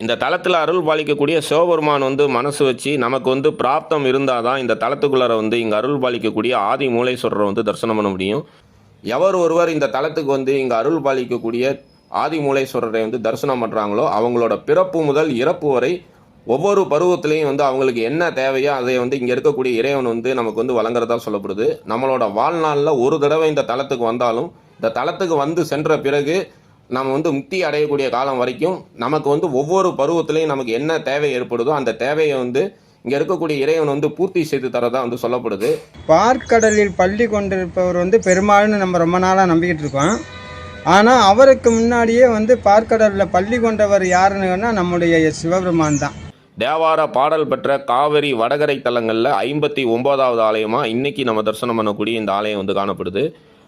இந்த தளத்தில் அருள் பாலிக்கக்கூடிய சிவபெருமான் வந்து மனசு வச்சு நமக்கு வந்து பிராப்தம் இருந்தால் தான் இந்த தளத்துக்குள்ளார வந்து இங்கே அருள் பாலிக்கக்கூடிய ஆதி மூலேஸ்வரரை வந்து தரிசனம் பண்ண முடியும். எவர் ஒருவர் இந்த தளத்துக்கு வந்து இங்கே அருள் பாலிக்கக்கூடிய ஆதி மூலேஸ்வரரை வந்து தரிசனம் பண்ணுறாங்களோ அவங்களோட பிறப்பு முதல் இறப்பு வரை ஒவ்வொரு பருவத்திலையும் வந்து அவங்களுக்கு என்ன தேவையோ அதை வந்து இங்கே இருக்கக்கூடிய இறைவன் வந்து நமக்கு வந்து வழங்குறதா சொல்லப்படுது. நம்மளோட வாழ்நாளில் ஒரு தடவை இந்த தளத்துக்கு வந்தாலும் இந்த தளத்துக்கு வந்து சென்ற பிறகு நம்ம வந்து முக்தி அடையக்கூடிய காலம் வரைக்கும் நமக்கு வந்து ஒவ்வொரு பருவத்திலையும் நமக்கு என்ன தேவை ஏற்படுதோ அந்த தேவையை வந்து இங்கே இருக்கக்கூடிய இறைவன் வந்து பூர்த்தி செய்து தரதா வந்து சொல்லப்படுது. பார்க்கடலில் பள்ளி கொண்டிருப்பவர் வந்து பெருமாள்னு நம்ம ரொம்ப நாளாக நம்பிக்கிட்டு இருக்கோம். ஆனால் அவருக்கு முன்னாடியே வந்து பார்க்கடலில் பள்ளி கொண்டவர் யாருன்னா நம்முடைய சிவபெருமான் தான். தேவார பாடல் பெற்ற காவிரி வடகரை தலங்களில் ஐம்பத்தி ஒன்பதாவது ஆலயமாக இன்னைக்கு நம்ம தரிசனம் பண்ணக்கூடிய இந்த ஆலயம் வந்து காணப்படுது.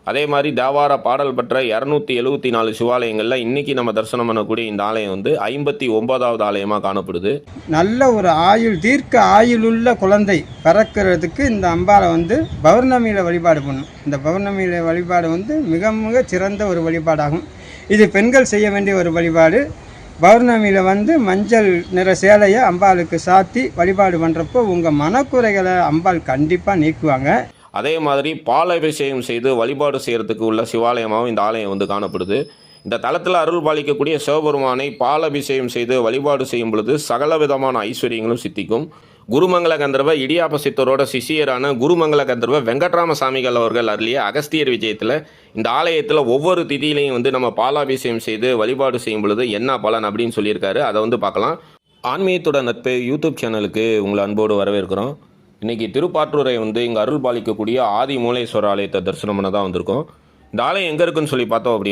அதே மாதிரி தேவார பாடல் பெற்ற இரநூத்தி எழுபத்தி நாலு சிவாலயங்களில் இன்றைக்கி நம்ம தரிசனம் பண்ணக்கூடிய இந்த ஆலயம் வந்து ஐம்பத்தி ஒன்பதாவது ஆலயமாக காணப்படுது. நல்ல ஒரு ஆயுள் தீர்க்க ஆயுளுள்ள குழந்தை பிறக்கிறதுக்கு இந்த அம்பாவை வந்து பௌர்ணமியில் வழிபாடு பண்ணும். இந்த பௌர்ணமியில் வழிபாடு வந்து மிக மிக சிறந்த ஒரு வழிபாடாகும். இது பெண்கள் செய்ய வேண்டிய ஒரு வழிபாடு. பௌர்ணமியில் வந்து மஞ்சள் நிற சேலையை அம்பாளுக்கு சாத்தி வழிபாடு பண்ணுறப்போ உங்கள் மனக்குறைகளை அம்பாள் கண்டிப்பாக நீக்குவாங்க. அதே மாதிரி பாலபிஷேகம் செய்து வழிபாடு செய்கிறதுக்கு உள்ள சிவாலயமாகவும் இந்த ஆலயம் வந்து காணப்படுது. இந்த தலத்தில் அருள் பாலிக்கக்கூடிய சிவபெருமானை பாலாபிஷேகம் செய்து வழிபாடு செய்யும் பொழுது சகல விதமான ஐஸ்வர்யங்களும் சித்திக்கும். குருமங்கல கந்தர்வ இடியாப்ப சித்தரோட சிஷியரான குருமங்கல கந்தர்வ வெங்கட்ராம சாமிகள் அவர்கள் அருளிய அகஸ்தியர் விஜயத்தில் இந்த ஆலயத்தில் ஒவ்வொரு திதியிலையும் வந்து நம்ம பாலாபிஷேகம் செய்து வழிபாடு செய்யும் பொழுது என்ன பலன் அப்படின்னு சொல்லியிருக்காரு. அதை வந்து பார்க்கலாம். ஆன்மீகத்தோட நட்பு யூடியூப் சேனலுக்கு உங்களை அன்போடு வரவேற்கிறோம். இன்னைக்கு திருப்பாற்றூரை வந்து இங்கே அருள் பாலிக்கக்கூடிய ஆதி மூலேஸ்வர ஆலயத்தை தரிசனம் பண்ண தான் வந்திருக்கோம். இந்த ஆலயம் எங்கே இருக்குன்னு சொல்லி பார்த்தோம் அப்படி